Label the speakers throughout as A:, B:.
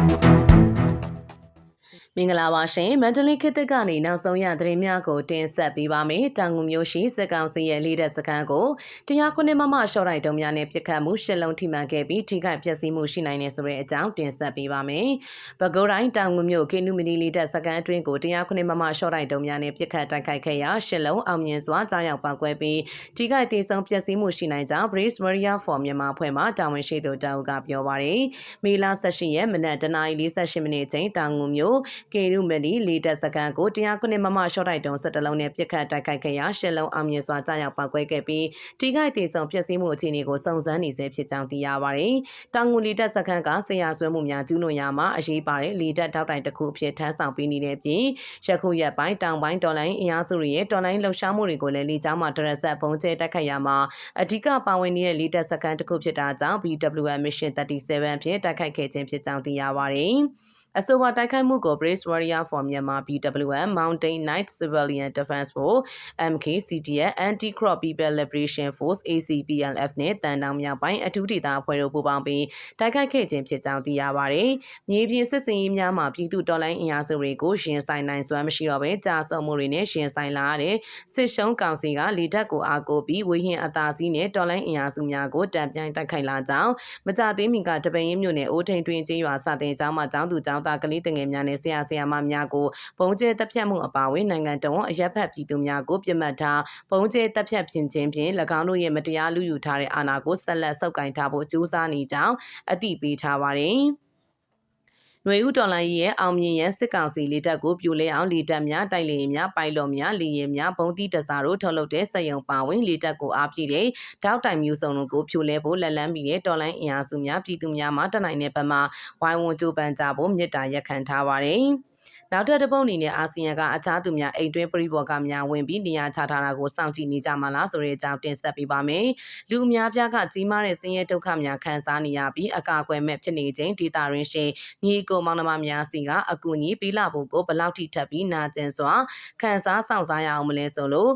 A: Thank you. မင်္ဂလာပါရှင်မန္တလေးခေတ်သစ်ကနေနောက်ဆုံးရသတင်းများကိုတင်ဆက်ပေးပါမယ်တောင်ငူမျိုးရှိစက်ကောင်စီရဲ့လေးတဲ့စခန်းကိုတရားခုနှစ်မမရှော့တိုက်တုံများနဲ့ပြစ်ခတ်မှုရှစ်လုံးထိမှန်ခဲ့ပြီးထိခိုက်ပျက်စီးမှုရှိနိုင်နေဆိုတဲ့အကြောင်းတင်ဆက်ပေးပါမယ်ပဲခူးတိုင်းတောင်ငူမျိုးကေနုမီနီလေးတဲ့စခန်းအတွင်းကိုတရားခုနှစ်မမရှော့တိုက်တုံများနဲ့ပြစ်ခတ်တိုက်ခိုက်ခဲ့ရာရှစ်လုံးအောင်မြင်စွာကြားရောက်ပောက်ကွဲပြီးထိခိုက်ဒေဆုံးပျက်စီးမှုရှိနိုင်ကြောင်း Brace Maria for မြန်မာဖွဲ့မှတာဝန်ရှိသူတောက်ကပြောပါရယ်မေလ18ရက်မနက်တနာရီ48မိနစ်ချိန်တောင်ငူမျိုးကေနုမီနီလေးတက်စကန်ကိုတရားခုနှစ်မမရှော့တိုက်တုံး17လုံးနဲ့ပြစ်ခတ်တိုက်ခိုက်ခဲ့ရာရှစ်လုံးအောင်မြင်စွာကြားရောက်ပောက်ကွဲခဲ့ပြီးထိခိုက်ဒေဆုံးပျက်စီးမှုအခြေအနေကိုစုံစမ်းနေဆဲဖြစ်ကြောင်းသိရပါတယ်။တောင်ငူလီတက်စကန်ကဆေးရဆွဲမှုများကျူးလွန်ရာမှာအရေးပါတဲ့လီတက်ထောက်တိုင်တစ်ခုအဖြစ်ထမ်းဆောင်ပေးနေတဲ့ပြင်ရခုရက်ပိုင်းတောင်ပိုင်းတော်လိုင်းအင်အားစုတွေရဲ့တော်လိုင်းလှုပ်ရှားမှုတွေကိုလည်းလီကျောင်းမှာဒရက်ဆက်ပုံကျဲတက်ခတ်ရမှာအဓိကပါဝင်နေတဲ့လီတက်စကန်တစ်ခုဖြစ်တာကြောင့် BWM Mission 37ဖြစ်တိုက်ခိုက်ခဲ့ခြင်းဖြစ်ကြောင်းသိရပါတယ်။ အဆိုပါတိုက်ခိုက်မှုကို Brace Warrior for Myanmar BWM Mountain Knight Civilian Defense Force MKCDF Anti-Crop People Liberation Force ACPLF နဲ့တန်တောင်မြောက်ပိုင်းအထူးဒေသအဖွဲ့တို့ပူးပေါင်းပြီးတိုက်ခိုက်ခဲ့ခြင်းဖြစ်ကြောင်းသိရပါတယ်။မြေပြင်စစ်စင်ရေးများမှာပြည်သူတော်လှန်အင်အားစုတွေကိုရှင်ဆိုင်နိုင်စွမ်းမရှိတော့ဘဲကြာဆုံးမှုတွေနဲ့ရှင်ဆိုင်လာရတဲ့စစ်ရှုံးကောင်စီကလေတပ်ကိုအားကိုးပြီးဝေဟင်အသာစီးနဲ့တော်လှန်အင်အားစုများကိုတံပြိုင်တိုက်ခိုက်လာကြောင်းမကြသေးမီကတပင်းမြို့နယ်အိုးထိန်တွင်ကျေးရွာစတင်ကျောင်းမှာကျောင်းသူကျောင်းသားကလေးတငယ်များနဲ့ဆရာဆရာမများကိုပုံကျဲတပ်ဖြတ်မှုအပါအဝင်နိုင်ငံတော်အရက်ဖက်ပြည်သူများကိုပြစ်မှတ်ထားပုံကျဲတပ်ဖြတ်ပြင်ခြင်းဖြင့်၎င်းတို့ရဲ့မတရားလူယူထားတဲ့အာဏာကိုဆက်လက်ဆုပ်ကိုင်ထားဖို့ကြိုးစားနေကြောင်းအသိပေးထားပါတယ်။ ຫນွေဦးတော်လိုင်းရဲ့အောင်မြင်ရန်စစ်ကောင်စီလေတပ်ကိုပြိုလဲအောင်လေတပ်များတိုက်လေရင်များပိုင်လော်များလေရင်များဘုံတိတစားတို့ထုတ်လုပ်တဲ့စက်ရုံပါဝင်လေတပ်ကိုအားပြည့်တဲ့တောက်တိုင်မျိုးစုံတို့ကိုပြိုလဲဖို့လက်လန်းပြီးတဲ့တော်လိုင်းအင်အားစုများပြည်သူများမှတနိုင်တဲ့ဘက်မှဝိုင်းဝန်းကြိုးပမ်းကြဖို့မြစ်တာရက်ခံထားပါတယ်။ နောက်ထပ်တစ်ပုတ်အနေနဲ့အာဆီယံကအခြားသူများအိမ်တွင်းပြည်ပေါ်ကများဝင်ပြီးနေရာချထားတာကိုစောင့်ကြည့်နေကြမှာလားဆိုတဲ့အကြောင်းတင်ဆက်ပေးပါမယ်။လူအများပြားကကြီးမားတဲ့ဆင်းရဲဒုက္ခများခံစားနေရပြီးအကာအကွယ်မဲ့ဖြစ်နေခြင်းဒေတာရင်းရှင်ညီကိုမောင်နှမများစီကအကူအညီပေးလာဖို့ကိုဘလောက်ထိထပ်ပြီးနာကျင်စွာခံစားဆောင်စားရအောင်မလဲဆိုလို့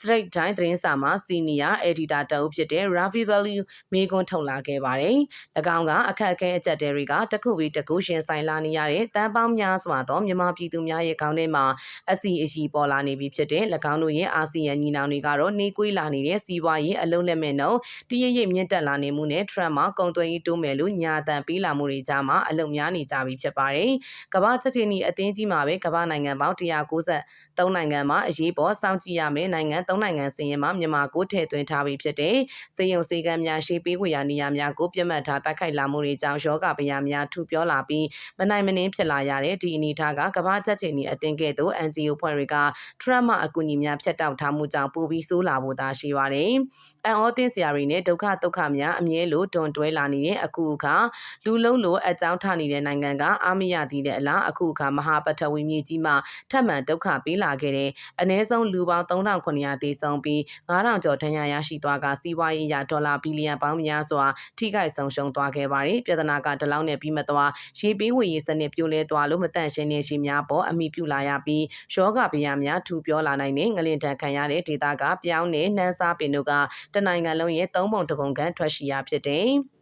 A: Straight Time သတင်းစာမှာ Senior Editor တအုပ်ဖြစ်တဲ့ Ravi Value မေကွန်းထုတ်လာခဲ့ပါတယ်။၎င်းကအခက်အခဲအကျက်တဲတွေကတခုပြီးတခုရှင်ဆိုင်လာနေရတဲ့တန်းပေါင်းများစွာသောမြန်မာပြည်သူများရဲ့ခေါင်းထဲမှာအစီအရှိပေါ်လာနေပြီဖြစ်တဲ့၎င်းတို့ရဲ့အာဆီယံညီနောင်တွေကတော့နေကွေးလာနေတဲ့စီးပွားရေးအလုံးလက်မဲ့နှုန်းတရရိပ်မြင့်တက်လာနေမှုနဲ့ Trump မှာကုန်သွယ်ရေးတိုးမယ်လို့ညာတန်ပေးလာမှုတွေကြားမှာအလုံများနေကြပြီဖြစ်ပါတယ်။ကမ္ဘာချက်ချင်းဤအသင်းကြီးမှာပဲကမ္ဘာနိုင်ငံပေါင်း193နိုင်ငံမှာအရေးပေါ်စောင့်ကြည့်ရမယ့်နိုင်ငံ၃နိုင်ငံစည်ရင်မှာမြန်မာကိုထည့်သွင်းထားပြီးဖြစ်တဲ့စေယုံစေကမ်းများရှေးပေးဝေရနေရာများကိုပြတ်မှတ်ထားတိုက်ခိုက်လာမှုတွေကြောင့်ယောဂဗျာများထူပြောလာပြီးမနိုင်မနှင်းဖြစ်လာရတဲ့ဒီအနေထားကကမ္ဘာချက်ချင်းဤအသင်းကဲ့သို့ NGO ဖွဲ့တွေကထရမအကူအညီများဖြတ်တောက်ထားမှုကြောင့်ပိုပြီးဆိုးလာဖို့သာရှိပါတယ်။အန်အောတင်စရာတွေနဲ့ဒုက္ခဒုက္ခများအမြဲလိုတွန်တွဲလာနေတဲ့အခုအခါလူလုံးလိုအကြောင်းထနေတဲ့နိုင်ငံကအာမရသည်တဲ့အလားအခုအခါမဟာပထဝီမြေကြီးမှာထပ်မံဒုက္ခပေးလာခဲ့တဲ့အနည်းဆုံးလူပေါင်း3900တေဆုံးပြီး9000ကျော်ဒဏ်ရာရရှိသွားကစီးပွားရေးအရဒေါ်လာဘီလီယံပေါင်းများစွာထိခိုက်ဆုံးရှုံးသွားခဲ့ပါတယ်ပြဿနာကတလောက်နဲ့ပြီးမသွားရေပေးဝေရေးစနစ်ပြိုလဲသွားလို့မတန့်ရှင်းနေရှိများပေါ်အမိပြုလာရပြီးယောဂဗျာများထူပြောလာနိုင်တဲ့ငလင်တန်ခံရတဲ့ဒေသကပြောင်းနဲ့နှမ်းစားပင်တို့ကတနိုင်ငံလုံးရဲ့သုံးပုံတစ်ပုံခန့်ထွက်ရှိရဖြစ်တယ်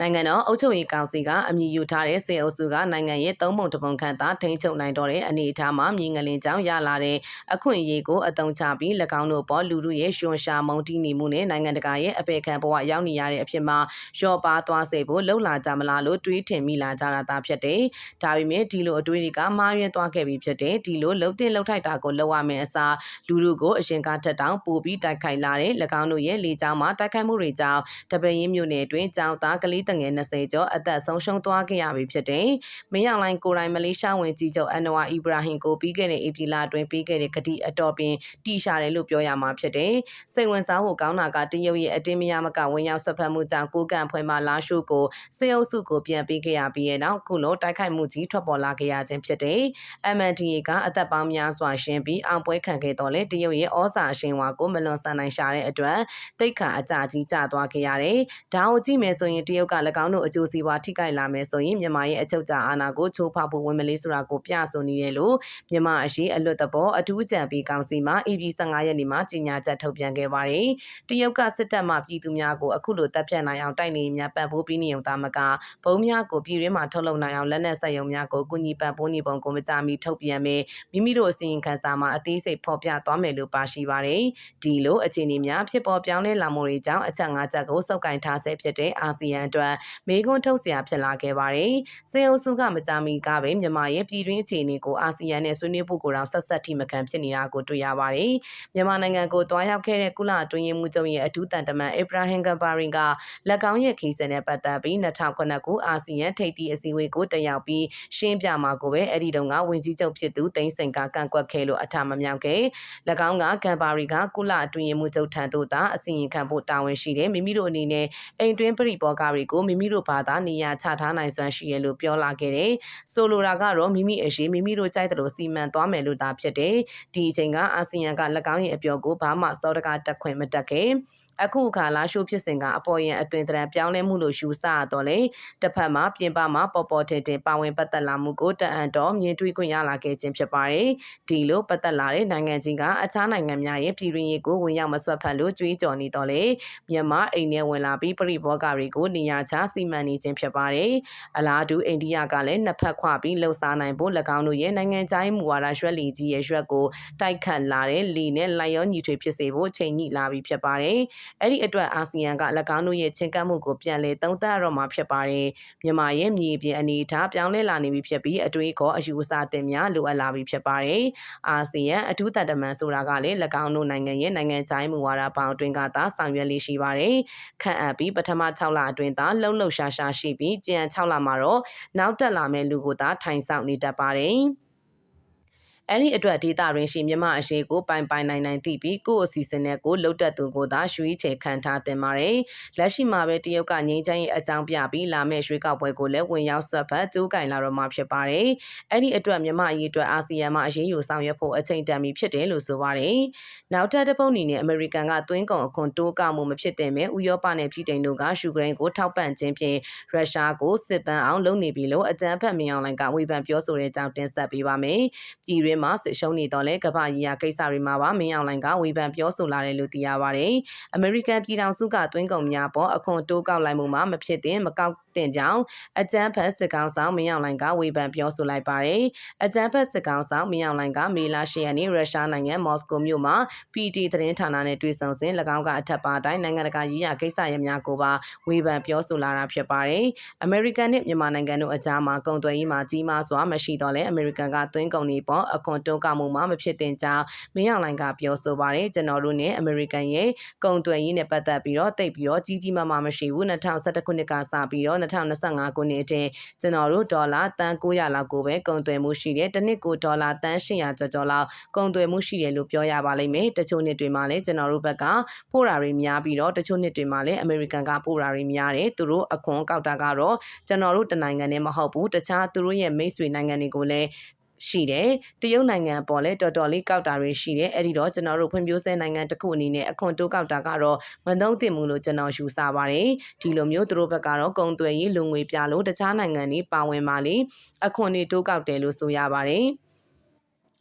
A: နိုင်ငံတော်အုပ်ချုပ်ရေးကောင်စီကအမည်ယူထားတဲ့စေအုပ်စုကနိုင်ငံရဲ့သုံးပုံတစ်ပုံခန့်သာထိန်းချုပ်နိုင်တော့တဲ့အနေအထားမှာမြေငလင်ကြောင့်ရလာတဲ့အခွင့်အရေးကိုအသုံးချပြီး၎င်းတို့ပေါ်လူလူရဲ့ရှင်ရှာမုံတီးနေမှုနဲ့နိုင်ငံတကာရဲ့အပေခံဘဝရောက်နေရတဲ့အဖြစ်မှာရော့ပါသွားစေဖို့လှုပ်လာကြမလားလို့တွေးထင်မိလာကြတာသာဖြစ်တယ်။ဒါပေမဲ့ဒီလိုအတွေးတွေကမှားယွင်းသွားခဲ့ပြီဖြစ်တယ်။ဒီလိုလှုပ်တင်လှုပ်ထိုက်တာကိုလှုပ်ရမယ်အစားလူလူကိုအရင်ကထက်တောင်ပိုပြီးတိုက်ခိုက်လာတဲ့၎င်းတို့ရဲ့လေကြောင်းမှာတိုက်ခိုက်မှုတွေကြောင့်တပင်းမြို့နယ်တွင်ကြောင်သားကလေးတငယ်20ကျော်အသက်ဆုံးရှုံးသွားခဲ့ရပြီဖြစ်တယ်။မင်းအောင်လိုင်းကိုရိုင်းမလေးရှားဝင်ကြီးချုပ်အန်နဝါအီဘရာဟင်ကိုပြီးခဲ့တဲ့ဧပြီလအတွင်းပေးခဲ့တဲ့ကတိအတော်ပင်တီရှာတယ်လို့ပြောရမှာဖြစ်တယ်။စိတ်ဝင်စားဖို့ကောင်းတာကတရုတ်ရဲ့အတင်းမရမကဝင်ရောက်ဆက်ဖက်မှုကြောင့်ကိုကန့်ဖွဲမှလာရှုကိုစေအုပ်စုကိုပြန်ပေးခဲ့ရပြီးတဲ့နောက်ခုလိုတိုက်ခိုက်မှုကြီးထွက်ပေါ်လာခဲ့ရခြင်းဖြစ်တယ်။ MNDA ကအသက်ပေါင်းများစွာရှင်းပြီးအောင်ပွဲခံခဲ့တော့လေတရုတ်ရဲ့ဩဇာအရှင်ဝါကိုမလွန်ဆန်နိုင်ရှာတဲ့အတွက်တိတ်ခါအကြကြီးကျသွားခဲ့ရတယ်။ဒါကိုကြည့်မယ်ဆိုရင်တရုတ်ကက၎င်းတို့အကျိုးစီးပွားထိခိုက်လာမယ်ဆိုရင်မြန်မာရဲ့အချုပ်အခြာအာဏာကိုချိုးဖောက်ဖို့ဝင်မလေးဆိုတာကိုပြဆိုနေတယ်လို့မြန်မာအရှိအလွတ်တဘောအထူးကြံပေးကောင်စီမှ AB 15ရက်နေ့မှာကြေညာချက်ထုတ်ပြန်ခဲ့ပါတယ်။တရုတ်ကစစ်တပ်မှပြည်သူများကိုအခုလိုတပ်ဖြတ်နိုင်အောင်တိုက်နေများပတ်ဖို့ပြီးနေုံသားမကဘုံများကိုပြည်ရင်းမှာထုတ်လုပ်နိုင်အောင်လက်နက်ဆက်ယုံများကိုကုညီပတ်ဖို့နေပုံကိုမကြမီထုတ်ပြန်မယ်မိမိတို့အစီရင်ခံစာမှာအသေးစိတ်ဖော်ပြသွားမယ်လို့ပါရှိပါတယ်။ဒီလိုအခြေအနေများဖြစ်ပေါ်ပြောင်းလဲလာမှုတွေကြောင့်အချက်၅ချက်ကိုစုပ်ကိုင်ထားဆဲဖြစ်တဲ့အာဆီယံအတွက်မေခွန်းထုတ်စရာဖြစ်လာခဲ့ပါတယ်။စေအုပ်စုကမကြမီကပဲမြန်မာရဲ့ပြည်တွင်းအခြေအနေကိုအာဆီယံနဲ့ဆွေးနွေးဖို့ကိုတော့ဆက်ဆက်ထိမခံဖြစ်နေတာကိုတွေ့ရပါတယ်။မြန်မာနိုင်ငံကိုတွားရောက်ခဲ့တဲ့ကုလအတွင်းရေးမှူးချုပ်ရဲ့အထူးတန်တမန်အဗရာဟင်ဂဘာရင်ကလက်ကောင်းရဲ့ခီးစင်နဲ့ပတ်သက်ပြီး2009ခုအာဆီယံထိပ်သီးအစည်းအဝေးကိုတက်ရောက်ပြီးရှင်းပြမှာကိုပဲအဲ့ဒီတုန်းကဝင်ကြီးချုပ်ဖြစ်သူတိန်းစိန်ကကန့်ကွက်ခဲ့လို့အထမမြောက်ခဲ့၎င်းကဂမ်ဘာရီကကုလအတွင်းရေးမှူးချုပ်ထံသို့သာအစီရင်ခံဖို့တာဝန်ရှိတယ်မိမိတို့အနေနဲ့အိမ်တွင်းပြည်ပေါ်ကားတွေကိုမိမိတို့ဘာသာနေရာချထားနိုင်စွမ်းရှိရလို့ပြောလာခဲ့တယ်ဆိုလိုတာကတော့မိမိအရှိမိမိတို့ကြိုက်တယ်လို့စီမံသွားမယ်လို့သာဖြစ်တယ်ဒီအချိန်ကအာဆီယံက၎င်းရဲ့အပြောကိုဘာမှစောတကားတက်ခွင့်မတက်ခဲ့အခုအခါလာရှိုးဖြစ်စဉ်ကအပေါ်ယံအတွင်တရံပြောင်းလဲမှုလို့ယူဆရတော့လေတစ်ဖက်မှာပြင်ပမှာပေါ်ပေါ်တင်တင်ပါဝင်ပတ်သက်လာမှုကိုတအံ့တော်မြင်တွေ့ခွင့်ရလာခဲ့ခြင်းဖြစ်ပါတယ်ဒီလိုပတ်သက်လာတဲ့နိုင်ငံချင်းကအခြားနိုင်ငံများရဲ့ပြည်တွင်းရေးကိုဝင်ရောက်မဆွတ်ဖက်လို့ကြွေးကြော်နေတော့လေမြန်မာအိမ်ထဲဝင်လာပြီးပြိဘောဂတွေကိုနေရာချစီမံနေခြင်းဖြစ်ပါတယ်အလားတူအိန္ဒိယကလည်းနှစ်ဖက်ခွပြီးလှုပ်ရှားနိုင်ဖို့၎င်းတို့ရဲ့နိုင်ငံခြားရေးမူဝါဒရွှက်လီကြီးရဲ့ရွက်ကိုတိုက်ခတ်လာတဲ့လီနဲ့လိုက်ရောညီထွေဖြစ်စေဖို့ချိန်ညှိလာပြီးဖြစ်ပါတယ်အဲ့ဒီအတွက်အာဆီယံက၎င်းတို့ရဲ့ချင်းကပ်မှုကိုပြန်လည်သုံးသပ်ရတော့မှာဖြစ်ပါတယ်မြန်မာရဲ့မြေပြင်အနေအထားပြောင်းလဲလာနေပြီဖြစ်ပြီးအတွေးခေါ်အယူအဆတင်များလိုအပ်လာပြီဖြစ်ပါတယ်အာဆီယံအထူးတန်တမန်ဆိုတာကလည်း၎င်းတို့နိုင်ငံရဲ့နိုင်ငံခြားရေးမူဝါဒပေါင်းအတွင်းကသာဆောင်ရွက်လေးရှိပါတယ်ခန့်အပ်ပြီးပထမ6လအတွင်းသာလှုပ်လှုပ်ရှားရှားရှိပြီးကြံ6လမှာတော့နောက်တက်လာမဲ့လူကိုသာထိုင်ဆောင်နေတတ်ပါတယ် အဲ့ဒီအတွက်ဒေတာရင်းရှိမြမအရှိကိုပိုင်ပိုင်နိုင်နိုင်သိပြီးကိုယ့်အစီအစဉ်နဲ့ကိုလှုပ်တက်သူကိုသာရွှေချေခံထားတင်ပါတယ်။လက်ရှိမှာပဲတရုတ်ကငိမ့်ချမ်းရဲ့အကြောင်းပြပြီးလာမယ့်ရွှေကောက်ပွဲကိုလည်းဝင်ရောက်ဆွတ်ဖက်ကျိုးကင်လာတော့မှာဖြစ်ပါတယ်။အဲ့ဒီအတွက်မြမအရေးအတွက်အာဆီယံမှာအရေးယူဆောင်ရွက်ဖို့အချိန်တန်ပြီဖြစ်တယ်လို့ဆိုပါတယ်။နောက်ထပ်တစ်ပုံအနေနဲ့အမေရိကန်ကသွင်းကုန်အခွန်တိုးကောက်မှုမဖြစ်တဲ့မဲ့ဥရောပနဲ့ပြည်တိုင်တို့ကယူကရိန်းကိုထောက်ပံ့ခြင်းဖြင့်ရုရှားကိုစစ်ပန်းအောင်လုပ်နေပြီလို့အကြမ်းဖက်မြင်အောင်လိုင်ကဝေဖန်ပြောဆိုတဲ့အကြောင်းတင်ဆက်ပေးပါမယ်။ပြည်တွင်းမှာစစ်ရှုံးနေတော့လဲကမ္ဘာကြီးရာကိစ္စတွေမှာပါမင်းအောင်လိုင်ကဝေဖန်ပြောဆိုလာတယ်လို့သိရပါတယ်။အမေရိကန်ပြည်ထောင်စုကသွင်းကုန်များပေါ်အခွန်တိုးကောက်လိုက်မှုမှာမဖြစ်တဲ့မကောက် တင်ကြောင်းအကြမ်းဖက်စစ်ကောင်ဆောင်မင်းအောင်လိုင်ကဝေဖန်ပြောဆိုလိုက်ပါတယ်။အကြမ်းဖက်စစ်ကောင်ဆောင်မင်းအောင်လိုင်ကမေလ10ရက်နေ့ရုရှားနိုင်ငံမော်စကိုမြို့မှာ PT သတင်းဌာနနဲ့တွေ့ဆုံစဉ်၎င်းကအထက်ပါတိုင်းနိုင်ငံတကာရေးရာကိစ္စရပ်များကိုပါဝေဖန်ပြောဆိုလာတာဖြစ်ပါတယ်။အမေရိကန်နဲ့မြန်မာနိုင်ငံတို့အကြားမှာကုန်သွယ်ရေးမှာကြီးမားစွာမရှိတော့လဲအမေရိကန်ကသွင်းကုန်တွေပေါ်အခွန်တုံးကမှုမှာမဖြစ်တင်ကြောင်းမင်းအောင်လိုင်ကပြောဆိုပါတယ်ကျွန်တော်တို့နဲ့အမေရိကန်ရဲ့ကုန်သွယ်ရေးနဲ့ပတ်သက်ပြီးတော့တိတ်ပြီးတော့ကြီးကြီးမားမားမရှိဘူး2011ခုနှစ်ကစပြီးတော့2025ခုနှစ်အတွင်းကျွန်တော်တို့ဒေါ်လာတန်900လောက်ကိုပဲကုန်သွယ်မှုရှိတယ်တစ်နှစ်ကိုဒေါ်လာတန်800ကျော်ကျော်လောက်ကုန်သွယ်မှုရှိတယ်လို့ပြောရပါလိမ့်မယ်တချို့နှစ်တွေမှာလည်းကျွန်တော်တို့ဘက်ကပို့တာတွေများပြီးတော့တချို့နှစ်တွေမှာလည်းအမေရိကန်ကပို့တာတွေများတယ်သူတို့အခွန်ကောက်တာကတော့ကျွန်တော်တို့တနိုင်ငံနဲ့မဟုတ်ဘူးတခြားသူတို့ရဲ့မိတ်ဆွေနိုင်ငံတွေကိုလည်း ရှိတယ်တရုတ်နိုင်ငံပေါ်လဲတော်တော်လေးကောက်တာတွေရှိတယ်အဲ့ဒီတော့ကျွန်တော်တို့ဖွံ့ဖြိုးဆဲနိုင်ငံတစ်ခုအနေနဲ့အခွန်တိုးကောက်တာကတော့မသုံးသင့်ဘူးလို့ကျွန်တော်ယူဆပါတယ်ဒီလိုမျိုးသူတို့ဘက်ကတော့ကုံသွယ်ရေးလူငွေပြလို့တခြားနိုင်ငံတွေပါဝင်ပါလေအခွန်တွေတိုးကောက်တယ်လို့ဆိုရပါတယ်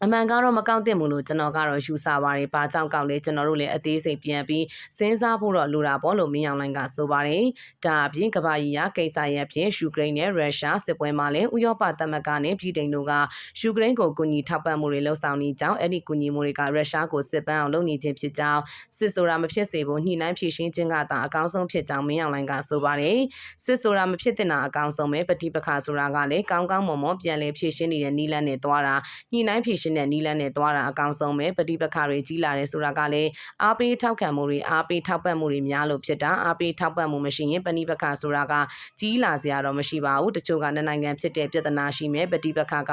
A: အမှန်ကတော့မကောက်သင့်ဘူးလို့ကျွန်တော်ကတော့ယူဆပါတယ်။ဘာကြောင့်ကောက်လဲကျွန်တော်တို့လည်းအသေးစိတ်ပြန်ပြီးစဉ်းစားဖို့တော့လိုတာပေါ့လို့မင်းအောင်လိုင်းကဆိုပါတယ်။ဒါအပြင်ကမ္ဘာကြီးရကိစ္စရဲ့ဖြင့်ယူကရိန်းနဲ့ရုရှားစစ်ပွဲမှာလည်းဥရောပသမဂ္ဂနဲ့ပြည်ထိုင်တို့ကယူကရိန်းကိုကူညီထောက်ပံ့မှုတွေလှုပ်ဆောင်နေကြောင်းအဲ့ဒီကူညီမှုတွေကရုရှားကိုစစ်ပန်းအောင်လုပ်နေခြင်းဖြစ်ကြောင်းစစ်ဆိုတာမဖြစ်စေဖို့ညှိနှိုင်းဖြည့်ရှင်းခြင်းကသာအကောင်းဆုံးဖြစ်ကြောင်းမင်းအောင်လိုင်းကဆိုပါတယ်။စစ်ဆိုတာမဖြစ်တဲ့နာအကောင်းဆုံးပဲပฏิပခါဆိုတာကလည်းကောင်းကောင်းမွန်မွန်ပြန်လည်ဖြည့်ရှင်းနေတဲ့နီလန်းနဲ့သွားတာညှိနှိုင်းဖြည့်ရှင်းစ်နဲ့နီးလန်းနဲ့သွားတာအကောင်ဆုံးပဲပဋိပက္ခတွေကြီးလာတယ်ဆိုတာကလည်းအားပေးထောက်ခံမှုတွေအားပေးထောက်ပံ့မှုတွေများလို့ဖြစ်တာအားပေးထောက်ပံ့မှုမရှိရင်ပဋိပက္ခဆိုတာကကြီးလာစရာတော့မရှိပါဘူးတချို့ကနိုင်ငံဖြစ်တဲ့ပြဿနာရှိမယ်ပဋိပက္ခက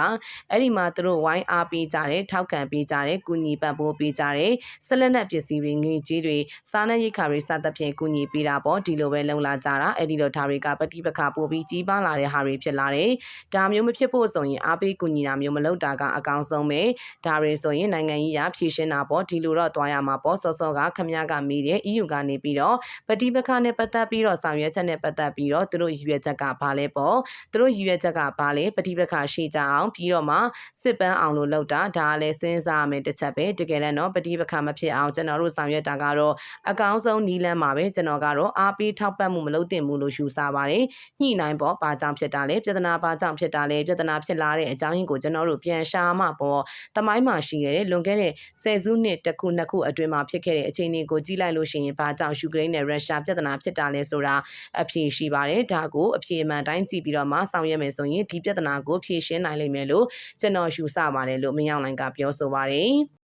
A: အဲ့ဒီမှာသူတို့ဝိုင်းအားပေးကြတယ်ထောက်ခံပေးကြတယ်ကူညီပံ့ပိုးပေးကြတယ်ဆက်လက်နဲ့ပစ္စည်းတွေငွေကြေးတွေစားနပ်ရိက္ခာတွေစသဖြင့်ကူညီပေးတာပေါ့ဒီလိုပဲလုံလာကြတာအဲ့ဒီလိုဒါတွေကပဋိပက္ခပိုပြီးကြီးပါလာတဲ့ဟာတွေဖြစ်လာတယ်ဒါမျိုးမဖြစ်ဖို့ဆိုရင်အားပေးကူညီတာမျိုးမလုပ်တာကအကောင်းဆုံးပဲပါတယ်ဒါတွေဆိုရင်နိုင်ငံကြီးရဖြည့်ရှင်းတာပေါ့ဒီလိုတော့သွားရမှာပေါ့စောစောကခမရကမိတဲ့ EU ကနေပြီးတော့ပဋိပက္ခနဲ့ပတ်သက်ပြီးတော့ဆောင်ရွက်ချက်နဲ့ပတ်သက်ပြီးတော့သူတို့ရည်ရွယ်ချက်ကဘာလဲပေါ့သူတို့ရည်ရွယ်ချက်ကဘာလဲပဋိပက္ခရှိကြအောင်ပြီးတော့မှစစ်ပန်းအောင်လို့လုပ်တာဒါလည်းစဉ်းစားရမယ်တစ်ချက်ပဲတကယ်လည်းတော့ပဋိပက္ခမဖြစ်အောင်ကျွန်တော်တို့ဆောင်ရွက်တာကတော့အကောင်းဆုံးနီးလန်းမှာပဲကျွန်တော်ကတော့အားပေးထောက်ပံ့မှုမလုပ်သင့်ဘူးလို့ယူဆပါတယ်ညှိနှိုင်းပေါ့ဘာကြောင့်ဖြစ်တာလဲပြဿနာဘာကြောင့်ဖြစ်တာလဲပြဿနာဖြစ်လာတဲ့အကြောင်းရင်းကိုကျွန်တော်တို့ပြန်ရှာမှပေါ့တမိုင်းမှာရှိခဲ့တဲ့လွန်ခဲ့တဲ့ဆယ်စုနှစ်တစ်ခုနှစ်ခုအတွင်းမှာဖြစ်ခဲ့တဲ့အခြေအနေကိုကြည့်လိုက်လို့ရှိရင်ဘာကြောင့်ယူကရိန်းနဲ့ရုရှားပြဿနာဖြစ်တာလဲဆိုတာအဖြေရှိပါတယ်ဒါကိုအဖြေမှန်တိုင်းကြည့်ပြီးတော့မှဆောင်ရွက်မယ်ဆိုရင်ဒီပြဿနာကိုဖြေရှင်းနိုင်လိမ့်မယ်လို့ကျွန်တော်ယူဆပါတယ်လို့မင်းအောင်လိုင်ကပြောဆိုပါတယ်